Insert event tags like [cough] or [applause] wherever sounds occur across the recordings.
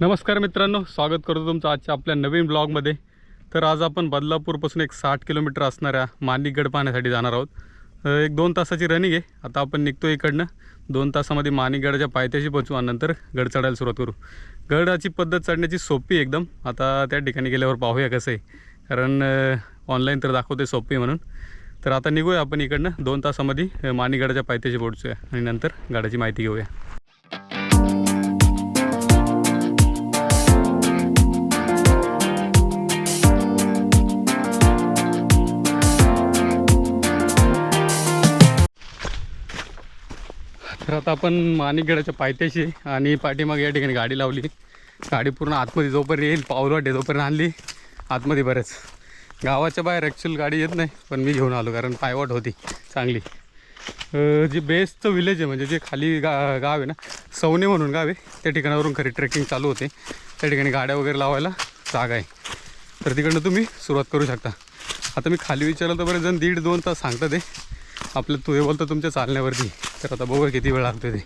नमस्कार मित्रांनो स्वागत करतो तुमचं आजच्या आपल्या नवीन ब्लॉगमध्ये. तर आज आपण बदलापूरपासून एक साठ किलोमीटर असणाऱ्या माणिकगड पाहण्यासाठी जाणार आहोत. एक दोन तासाची रनिंग आहे. आता आपण निघतो इकडनं. दोन तासामध्ये माणिकगडाच्या पायथ्याशी पोहोचू आणि नंतर गड चढायला सुरुवात करू. गडाची पद्धत चढण्याची सोपी आहे एकदम. आता त्या ठिकाणी गेल्यावर पाहूया कसं आहे. कारण ऑनलाईन तर दाखवते सोपी आहे म्हणून. तर आता निघूया आपण इकडनं. दोन तासामध्ये अ, माणिकगडाच्या पायथ्याशी पोहोचूया आणि नंतर गडाची माहिती घेऊया. आता आपण माणिकगडाच्या पायथ्याशी आणि पाठीमागे या ठिकाणी गाडी लावली. गाडी पूर्ण आतमध्ये जोपर्यंत येईल पाऊलवाटे जोपर्यंत आणली आतमध्ये बरेच. गावाच्या बाहेर ॲक्च्युअल गाडी येत नाही पण मी घेऊन आलो कारण पायवाट होती चांगली. जे बेस्टचं विलेज आहे म्हणजे जे खाली गा गाव आहे ना सवने म्हणून गाव आहे त्या ठिकाणावरून खरी ट्रेकिंग चालू होते. त्या ठिकाणी गाड्या वगैरे लावायला जागा आहे. तर तिकडनं तुम्ही सुरुवात करू शकता. आता मी खाली विचारलं तर बरेच जण दीड दोन तास सांगतात ते आपलं तू हे बोलतं तुमच्या चालण्यावरती. तर आता बघूया किती वेळ लागतो ते.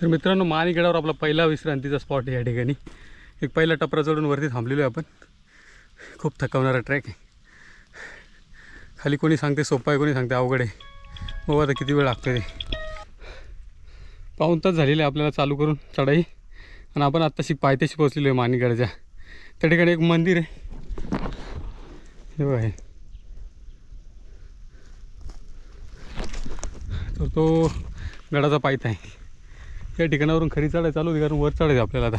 तर मित्रांनो मानिकडावर आपला पहिला विश्रांतीचा स्पॉट आहे या ठिकाणी. एक पहिला टपरा चढून वरती थांबलेलो आहे आपण. खूप थकवणारा ट्रॅक आहे. खाली कोणी सांगते सोपं आहे कोणी सांगते अवघड आहे. बघू आता किती वेळ लागतो ते. पाऊन तास झालेलं आहे आपल्याला चालू करून चढाई. आणि आपण आत्ताशी पायथ्याशी पोचलेलो आहे माणिगडाच्या त्या ठिकाणी एक मंदिर आहे. हे बघा तर तो गडाचा पायथ आहे. या ठिकाणावरून खरी चढाय चालू होती कारण वर चढायचं आपल्याला आता.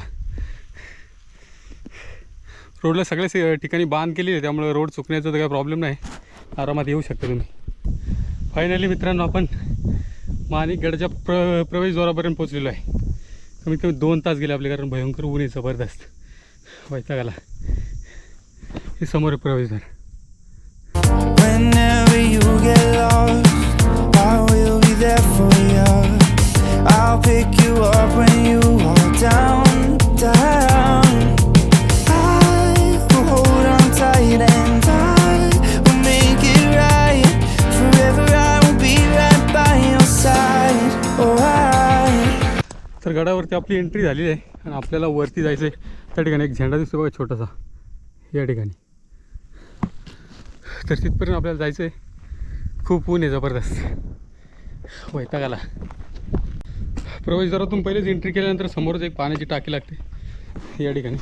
रोडला सगळ्याच ठिकाणी बांध केली आहे त्यामुळे रोड चुकण्याचा तर काही प्रॉब्लेम नाही. आरामात येऊ शकता तुम्ही. फायनली मित्रांनो आपण माणिकगडाच्या प्र प्रवेशद्वारापर्यंत पोचलेलो आहे. कमीत कमी दोन तास गेले आपले कारण भयंकर ऊन आहे जबरदस्त. वैतागाला. हे समोर प्रवेशद्वार. तर गडावरती आपली एंट्री झाली आहे आणि आपल्याला वरती जायचं आहे त्या ठिकाणी एक झेंडा दिसतो बघा छोटासा. या ठिकाणी. तर तिथपर्यंत आपल्याला जायचं आहे खूप ऊन आहे जबरदस्त. वैताग आला. प्रवेशद्वारातून पहिलेच एंट्री केल्यानंतर समोरच एक पाण्याची टाकी लागते. या ठिकाणी.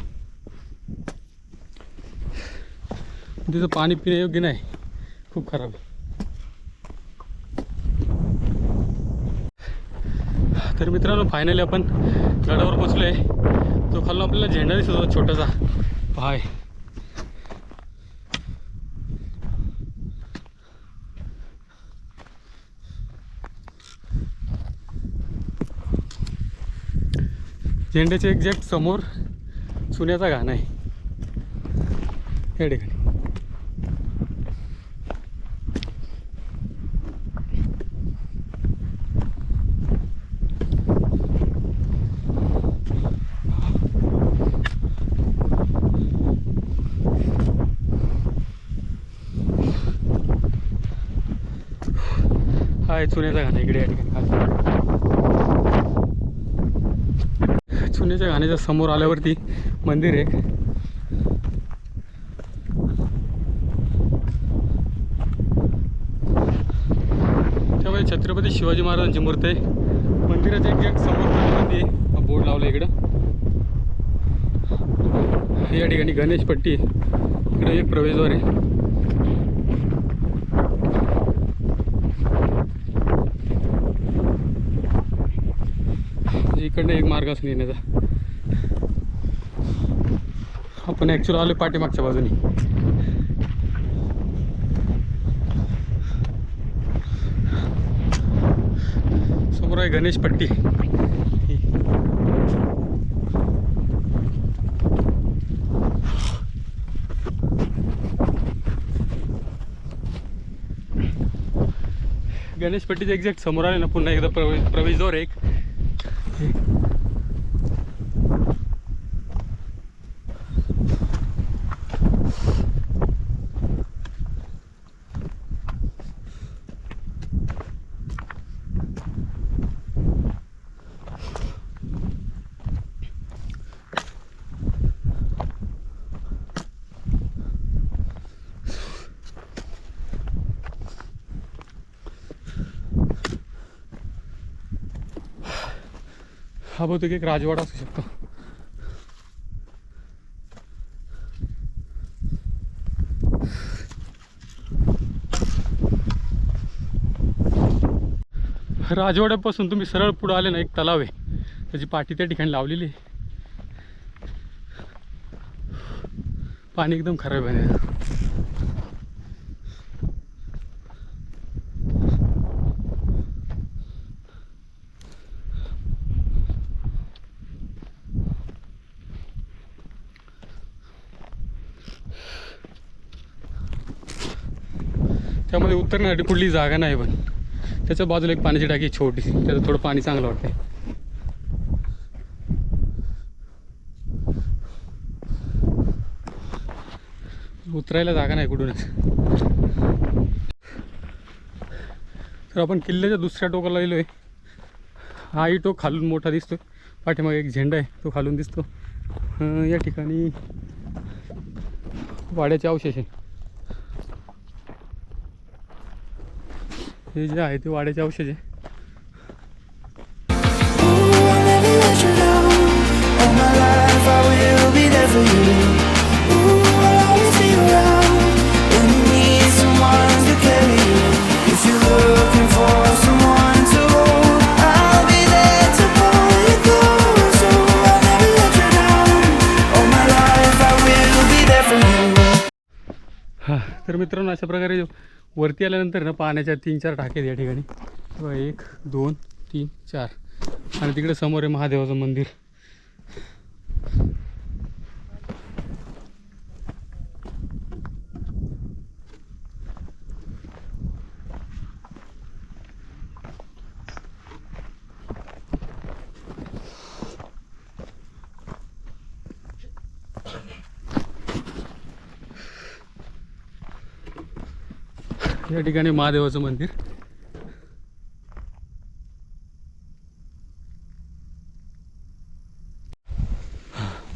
तिथं पाणी पिण्यायोग्य नाही. खूप खराब. आहे तर मित्रांनो फायनली आपण गडावर पोचलो आहे तो खालून आपल्याला झेंडा दिसत होता छोटासा. पाय. झेंड्याच्या एक्झॅक्ट समोर सुन्याचा घाण आहे. या ठिकाणी. हा आहे चुन्याचा घाण इकडे या ठिकाणी चुन्याच्या घाण्याच्या समोर आल्यावरती मंदिर आहे. एक. त्यामुळे छत्रपती शिवाजी महाराजांची मूर्ती आहे. मंदिराच्या एक समोर आहे. हा बोर्ड लावला इकडं. या ठिकाणी गणेश पट्टी आहे. इकडे एक प्रवेशद्वार आहे म्हणजे इकडनं एक मार्ग असून येण्याचा. आपण ॲक्च्युअल आलो पाठीमागच्या बाजूनी. समोर आहे गणेश पट्टी. गणेश पट्टीच्या एक्झॅक्ट समोर आले ना पुन्हा एकदा प्रवेश प्रवेशद्वार एक. एक [laughs] हा बहुतेक एक राजवाडा असू शकतो. राजवाड्यापासून तुम्ही सरळ पुढं आले ना एक तलाव आहे. त्याची पाठी त्या ठिकाणी लावलेली आहे. पाणी एकदम खराब आहे. त्यामध्ये उतरण्यासाठी कुठली जागा नाही पण त्याच्या बाजूला एक पाण्याची टाकी छोटी. त्याचं थोडं पाणी चांगलं वाटतंय. उतरायला जागा नाही कुठूनच. तर आपण किल्ल्याच्या दुसऱ्या टोकाला आलेलो आहे हाही टोक खालून मोठा दिसतो पाठीमागे एक झेंडा आहे तो खालून दिसतो. या ठिकाणी वाड्याचे अवशेष आहे. हे जे आहे ते वाड्याचे अवशेष आहे Ooh, I'll never let you down. All my life I will be there for you. Ooh, I'll always be around when you need someone to carry you. If you're looking for someone to hold, I'll be there to pull you close. Ooh, I'll never let you down. All my life I will be there for you. हा तर मित्रांनो अशा प्रकारे वरती आल्यानंतर ना पाण्याच्या तीन चार टाके या ठिकाणी. एक दोन तीन चार. आणि तिकडे समोर आहे महादेवाचं मंदिर. या ठिकाणी महादेवाचं मंदिर.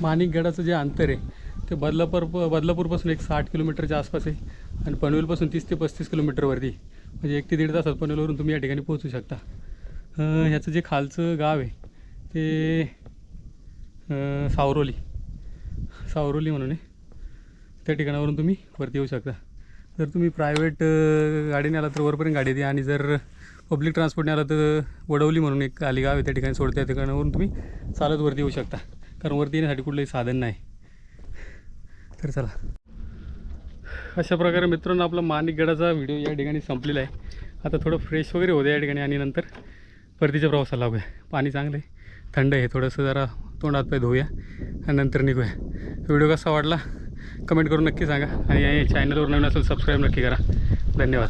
माणिकगडाचं जे अंतर आहे ते बदलापूर बदलापूरपासून एक साठ किलोमीटरच्या आसपास आहे आणि पनवेलपासून तीस ते पस्तीस किलोमीटरवरती म्हणजे एक ते दीड तासात पनवेलवरून तुम्ही या ठिकाणी पोहोचू शकता. ह्याचं जे खालचं गाव आहे ते सावरोली. सावरोली म्हणून आहे. त्या ठिकाणावरून तुम्ही वरती येऊ शकता. जर तुम्ही प्रायव्हेट गाडीने आला तर वरपर्यंत गाडी येते आणि जर पब्लिक ट्रान्सपोर्टने आला तर वडवली म्हणून एक अलिगाव आहे त्या ठिकाणी सोडते त्या ठिकाणावरून तुम्ही चालत वरती येऊ शकता. कारण वरती येण्यासाठी कुठलंही साधन नाही. तर चला. अशा प्रकारे मित्रांनो आपला माणिकगडाचा व्हिडिओ या ठिकाणी संपलेला आहे. आता थोडं फ्रेश वगैरे होतं या ठिकाणी आणि नंतर परतीच्या प्रवासाला लागूया. पाणी चांगलं आहे थंड आहे. थोडंसं जरा तोंडात पाय धुऊया आणि नंतर निघूया. व्हिडिओ कसा वाटला? कमेंट करून नक्की सांगा आणि चॅनलवर नवीन असेल सबस्क्राईब नक्की करा. धन्यवाद.